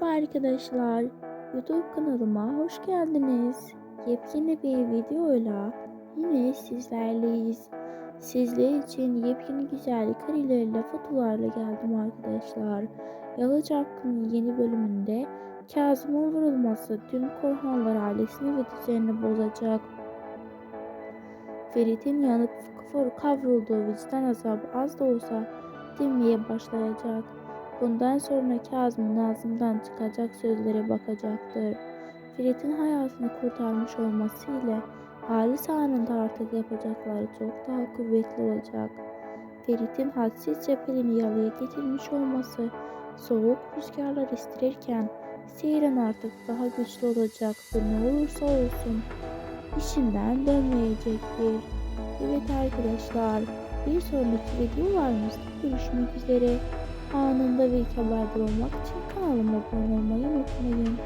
Merhaba arkadaşlar. YouTube kanalıma hoş geldiniz. Yepyeni bir videoyla yine sizlerleyiz. Sizler için yepyeni güzel karelerle fotolarla geldim arkadaşlar. Yalı Çapkın'ın yeni bölümünde Kazım'ın vurulması tüm Korhanlar ailesini ve düzenini bozacak. Ferit'in yanıp kavrulduğu vicdan azabı az da olsa dinmeye başlayacak. Bundan sonra Kazım'ın ağzından çıkacak sözlere bakacaktır. Ferit'in hayatını kurtarmış olmasıyla Halis anında artık yapacakları çok daha kuvvetli olacak. Ferit'in hadsizce Pelin'i yalıya getirmiş olması soğuk rüzgarlar estirirken Seyran artık daha güçlü olacak ve ne olursa olsun işinden dönmeyecektir. Evet arkadaşlar bir sonraki videolarımızda görüşmek üzere. Anında ve haberdar olmak için kanalıma abone olmayı unutmayın.